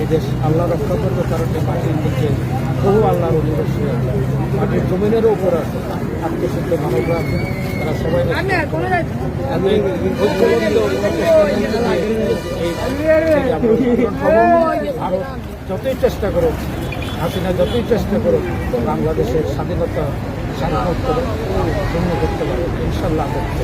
এই দেশ আল্লাহ রক্ষা করবে কারণ মাটির নিচে বহু আল্লাহর অধিবাসী আছে। মাটির জমিনেরও উপর আছে। আত্মসিদ্ধ মানবরা আছে। তারা সবাই আমি যতই চেষ্টা করুক হাসিনা যতই চেষ্টা করুক বাংলাদেশের স্বাধীনতা সার্বভৌমত্ব পূর্ণ করতে পারে ইনশাল্লাহ করতে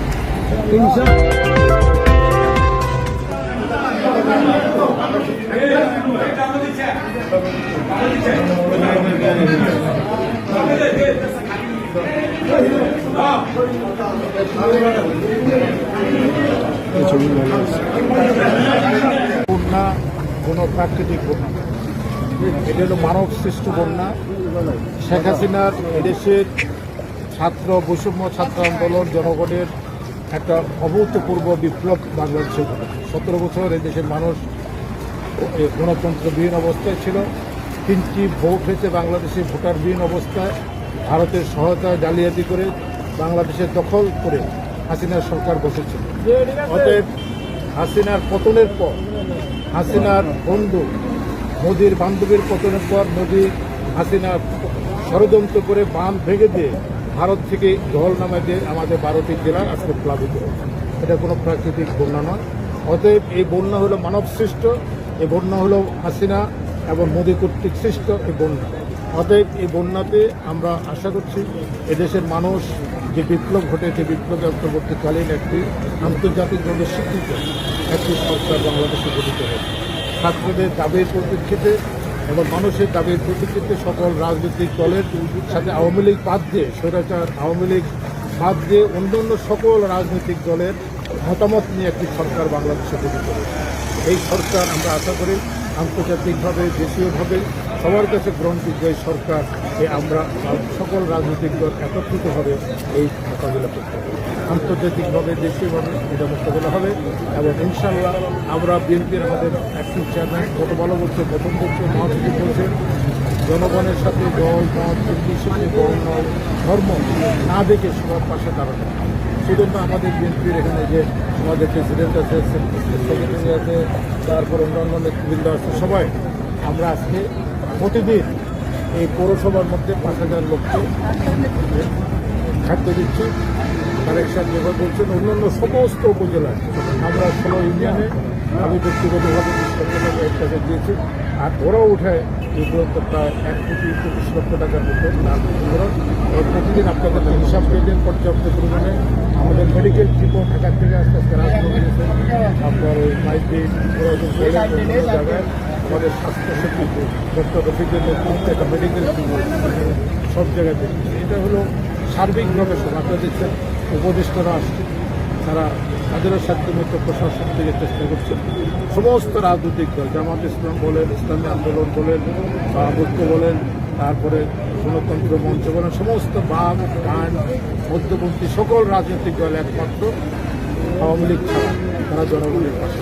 বন্যা, কোনো প্রাকৃতিক বন্যা এটা হলো মানব সৃষ্ট বন্যা। শেখ হাসিনার এদেশের ছাত্র, বৈষম্য ছাত্র আন্দোলন জনগণের একটা অভূতপূর্ব বিপ্লব বাংলাদেশে সতেরো বছর এদেশের মানুষ গণতন্ত্রবিহীন অবস্থায় ছিল। তিনটি ভোট হয়েছে বাংলাদেশে ভোটারবিহীন অবস্থায়। ভারতের সহায়তায় জালিয়াতি করে বাংলাদেশের দখল করে হাসিনার সরকার বসেছিল অতএব হাসিনার পতনের পর, হাসিনার বন্ধু মোদির বান্ধবীর পতনের পর মোদি হাসিনার ষড়যন্ত্র করে বাঁধ ভেঙে দিয়ে ভারত থেকে জল নামা দিয়ে আমাদের বারোটি জেলা আজকে প্লাবিত। এটা কোনো প্রাকৃতিক বন্যা নয়। অতএব এই বন্যা হলো মানব সৃষ্ট এই বন্যা হলো হাসিনা এবং মোদী কর্তৃক সৃষ্ট এই বন্যা। অতএব এই বন্যাতে আমরা আশা করছি এদেশের মানুষ যে বিপ্লব ঘটেছে, বিপ্লব অন্তর্বর্তীকালীন একটি আন্তর্জাতিকভাবে স্বীকৃত, একটি সরকার বাংলাদেশে গঠিত হয়েছে ছাত্রদের দাবির পরিপ্রেক্ষিতে এবং মানুষের দাবির পরিপ্রেক্ষিতে সকল রাজনৈতিক দলের সাথে আওয়ামী লীগ বাদ দিয়ে, স্বৈরাচার আওয়ামী লীগ বাদ দিয়ে অন্যান্য সকল রাজনৈতিক দলের মতামত নিয়ে একটি সরকার বাংলাদেশে তৈরি করে এই সরকার আমরা আশা করি আন্তর্জাতিকভাবে, দেশীয়ভাবে সবার কাছে গ্রহণযোগ্য এই সরকার যে আমরা সকল রাজনৈতিক দল একত্রিতভাবে এই মোকাবিলা করতে হবে। আন্তর্জাতিকভাবে, দেশীয়ভাবে এটা মোকাবিলা হবে এবং ইনশাল্লাহ আমরা বিএনপির আমাদের অ্যাক্টিভ চেয়ারম্যান গত ভালো বলছে প্রথম বলছে মহাসচিব বলছে জনগণের সাথে দল, মত নির্বিশেষে বর্ণ ধর্ম না দেখে সবার পাশে দাঁড়ানো সেজন্য আমাদের বিএনপির এখানে যে আমাদের প্রেসিডেন্ট আছে সেক্রেটারি আছে, তারপর অন্যান্য নেতৃবৃন্দ আছে, সবাই আমরা আজকে প্রতিদিন এই পৌরসভার মধ্যে পাঁচ হাজার লোককে খাদ্য দিচ্ছি সাহেব যেভাবে বলছেন, অন্যান্য সমস্ত উপজেলায়। আমরা ষোলো ইউনিয়নে আমি ব্যক্তিগতভাবে টাকা দিয়েছি, আর ওরাও উঠায় এই পর্যন্ত প্রায় এক কোটি পঁচিশ লক্ষ টাকার মতো প্রতিদিন আপনাদের হিসাব পেয়েছেন পর্যাপ্ত পরিমাণে। আমাদের মেডিকেল টিমও ঢাকার থেকে আস্তে আস্তে রাজনীতি গেছে আপনার ওই জায়গায়। আমাদের স্বাস্থ্য একটা মেডিকেল সব দেখছি এটা হলো সার্বিকভাবে সব আপনারা দেখছেন, উপদেষ্টারা আসছে। তারা তাদেরও সাধ্যমতো প্রশাসন থেকে চেষ্টা করছে। সমস্ত রাজনৈতিক দল, জামাত ইসলাম বলেন, ইসলামী আন্দোলন বলেন বা বলেন তারপরে গণতন্ত্র মঞ্চ বলেন সমস্ত বাম, ডান, মধ্যপন্থী সকল রাজনৈতিক দল একমাত্র আওয়ামী লীগ ছাড়া, তারা জনগণের পাশে।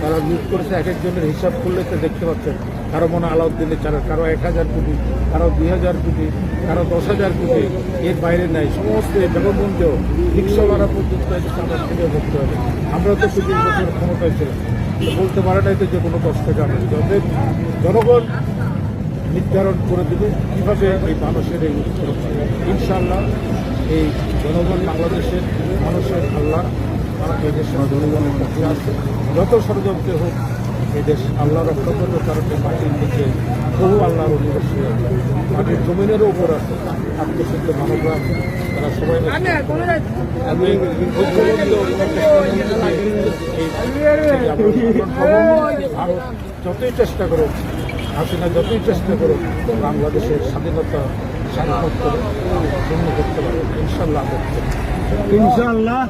তারা লুট করেছে, এক একজনের হিসাব করলে তো দেখতে পাচ্ছেন, কারও মনে আলাউদ্দিনের চারা, কারও এক হাজার কোটি, কারও দুই হাজার কোটি, কারও দশ হাজার কোটি, এর বাইরে নাই। সমস্ত জগবন্ধেও রিক্সা ভাড়া পর্যন্ত সরকার থেকে করতে হবে। আমরা তো পঁচিশ বছর ক্ষমতায় ছিলাম। বলতে পারাটাই তো যে কোনো কষ্ট নেই যাদের জনগণ নির্ধারণ করে দেবে। কীভাবে এই মানুষের এই উত্তর ইনশাআল্লাহ এই জনগণ বাংলাদেশের মানুষের আল্লাহ তারা এই দেশের জনগণের পক্ষে আছে যত ষড়যন্ত্র হোক এই দেশ আল্লাহ রক্ষা করবে কারণ এই মাটির নিচে বহু আল্লাহর অধিবাসী আছে মাটির জমিনেরও উপর আছে। আত্মসিদ্ধ মানবরা আছে। তারা সবাই আমি যতই চেষ্টা করুক হাসিনা যতই চেষ্টা করুক বাংলাদেশের স্বাধীনতা সার্বভৌমত্ব পূর্ণ করতে পারে ইনশাল্লাহ করতে ইনশাআল্লাহ